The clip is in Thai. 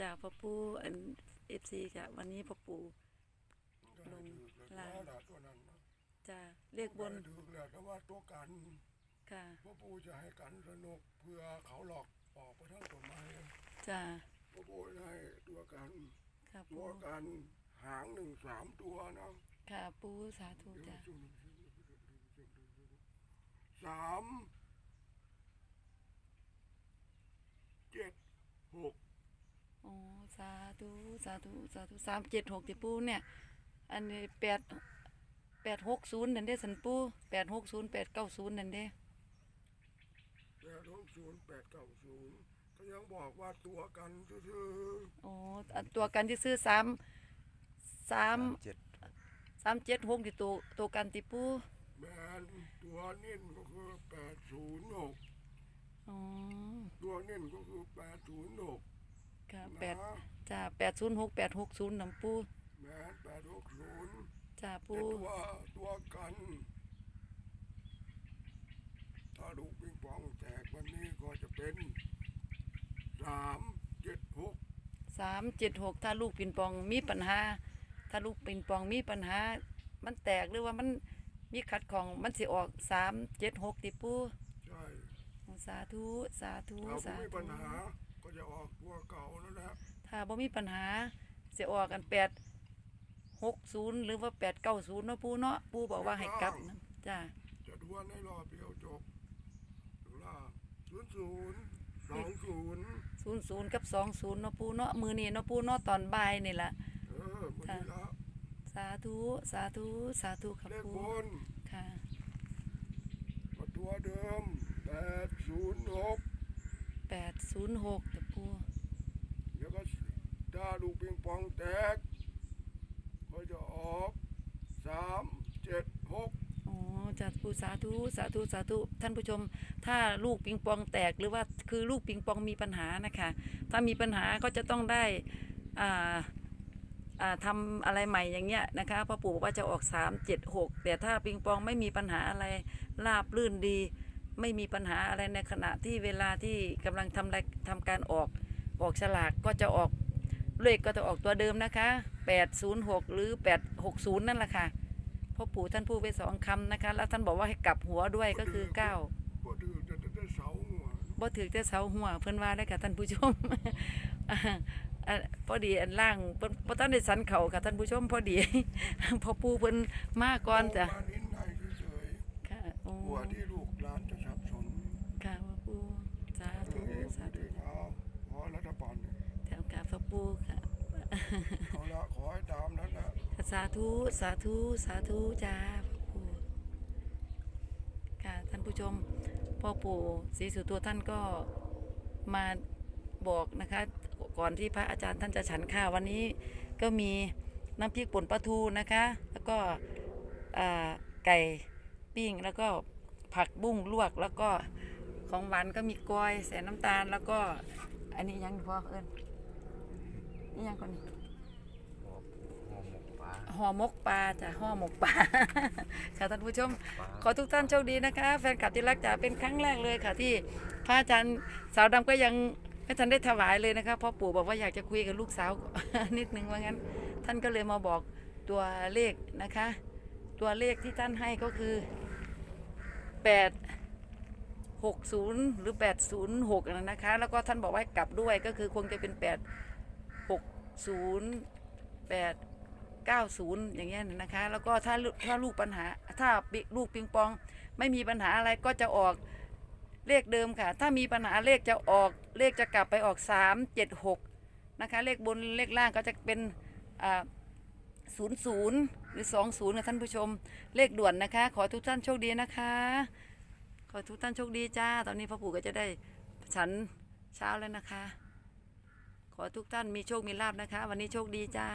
จ้าพ่อปู่อันเอฟซีจ้ะวันนี้พ่อปู่ลงลาล่างตัวนั้นนะจ้าเรียกบนไม่ถึงแล้วแต่ว่าตัวกันค่ะพ่อปู่จะให้กันสนุกเพื่อเขาหลอกออกไปทั้งตัวไม้จ้าพ่อปู่ให้ตัวกันค่ะตัวปู่กันหางหนึ่งสามตัวนะค่ะปู่สาธุจ้าสามเจ็ดหก อ๋อสาธุสาธุสาธุสามเจ็ดหกที่ปู่เนี่ย อันนี้แปดแปดหกศูนย์นั่นเด้สันปู่แปดหกศูนย์แปดเก้าศูนย์นั่นเด้แปดหกศูนย์แปดเก้าศูนย์ก็ยังบอกว่าตัวกันซื่ออ๋ออันตัวกันที่ซื้อสามสามเจ็ดสามเจ็ดหกที่ตัวตัวกันที่ปู่ๆแมนตัวนิ่นก็คือแปดศูนย์หกอ๋อตัวนิ่นก็คือแปดศูนย์หกค่ะนะแปด จ้าแปดศูนย์หกแปดหกศูนย์น้ำปู่แมนแปดหกศูนย์จ้าแต่ปู่ตัวตัวกันถ้าลูกปิงปองแตกวันนี้ก็จะเป็นสามเจ็ดหกสามเจ็ดหกถ้าลูกปินปองมีปัญหา ถ้าลูกปินปองมีปัญหา มันแตกหรือว่ามันมีขัดของมันสิออกสามเจ็ดหกติปูใช่สาธุสาธุถ้าสาไม่มีธุปัญหาก็จะออกตัวเก่านั่นแหละ ถ้าบ่มีปัญหาสิออกกันแปดหกศูนย์หรือว่าแปดเก้าศูนย์เนาะปูเนาะปูบอกว่าให้กลับนะจ้าจะดวนให้รอบเดียวจบดูล่าศูนย์ศูนย์สองศูนย์ศูนย์ศูนย์กับสองศูนย์เนาะปูเนาะมือนี้เนาะปูเนาะตอนบ่ายนี่แหละเออมันนี่ละสาธุสาธุสาธุครับเลขปูบนค่ะก็ตัวเดิมแปดศูนย์หกแปดศูนย์หกแต่ปูเดี๋ยวก็ ถ้าลูกปิงปองแตก ก็จะออกสามเจ็ดหกอ๋อจัดปูสาธุสาธุสาธุท่านผู้ชม ถ้าลูกปิงปองแตกหรือว่าคือลูกปิงปองมีปัญหานะคะ ถ้ามีปัญหาก็จะต้องได้อ่าอ่าทำอะไรใหม่อย่างเงี้ยนะคะพ่อปู่บอกว่าจะออก3 7 6แต่ถ้าปิงปองไม่มีปัญหาอะไรราบรื่นดี ไม่มีปัญหาอะไรในขณะที่เวลาที่กำลังทำอะไรทำการออกออกฉลากก็จะออก เลขก็จะออกตัวเดิมนะคะ 806 หรือ 860 นั่นแหละค่ะพ่อปู่ท่านพูดไปสองคำนะคะ แล้วท่านบอกว่าให้กลับหัวด้วยก็คือเก้าบ่ดื้อจะได้เสาหัวบ่ถือแต่เสาหัวเพิ่นว่าได้ค่ะท่านผู้ชมอ่าอ่าพอดีอันล่างเพิ่นบ่ทันได้สันเขาค่ะท่านผู้ชมพอดี พ่อปู่เพิ่นมาก่อนจ้ะมานิ้นในเฉยค่ะโอ้ๆกลัวที่ลูกหลานจะสับสนค่ะพ่อปู่สาตัธุวเองสาไม่ธุได้เอาขอรัฐบาลเนี่ยแถวกราบ พ่อปู่ค่ะเอาละขอให้ตามนั้นนะสาธุสาธุสาธุจ้าพ่อปู่ค่ะท่านผู้ชมพ่อปู่ศรีสุโธท่านก็มาบอกนะคะ ก่อนที่พระอาจารย์ท่านจะฉันข้าววันนี้ก็มีน้ำพริกป่นปลาทูนะคะ แล้วก็อ่าไก่ปิ้งแล้วก็ผักบุ้งลวกแล้วก็ของหวานก็มีกล้อยใส่น้ำตาลแล้วก็อันนี้ยังพอเอิญ นี่ยังก่อนนี่ห่อหมกปลาห่อหมกปลาจ้ะห่อหมกปลาค่ะท่านผู้ชมปลาขอทุกท่านโชคดีนะคะ แฟนคลับที่รักจ๋าเป็นครั้งแรกเลยค่ะที่พระอาจารย์สาวดำก็ยังไม่ทันได้ถวายเลยนะคะเพราะปู่บอกว่าอยากจะคุยกับลูกสาวนิดนึงว่างั้น ท่านก็เลยมาบอกตัวเลขนะคะ ตัวเลขที่ท่านให้ก็คือแปดหกศูนย์หรือแปดศูนย์หกนะคะ แล้วก็ท่านบอกว่าให้กลับด้วยก็คือคงจะเป็น แปดหกศูนย์แปด90อย่างเงี้ยนะคะ แล้วก็ถ้าถ้าลูกปัญหา ถ้าลูกปิงปอง ไม่มีปัญหาอะไรก็จะออกเลขเดิมค่ะ ถ้ามีปัญหาเลขจะออกเลขจะกลับไปออก3 7 6นะคะ เลขบนเลขล่างก็จะเป็นอ่า00หรือ20นะท่านผู้ชม เลขด่วนนะคะ ขอทุกท่านโชคดีนะคะ ขอทุกท่านโชคดีจ้า ตอนนี้พ่อปู่ก็จะได้ฉันเช้าแล้วนะคะ ขอทุกท่านมีโชคมีลาบนะคะ วันนี้โชคดีจ้า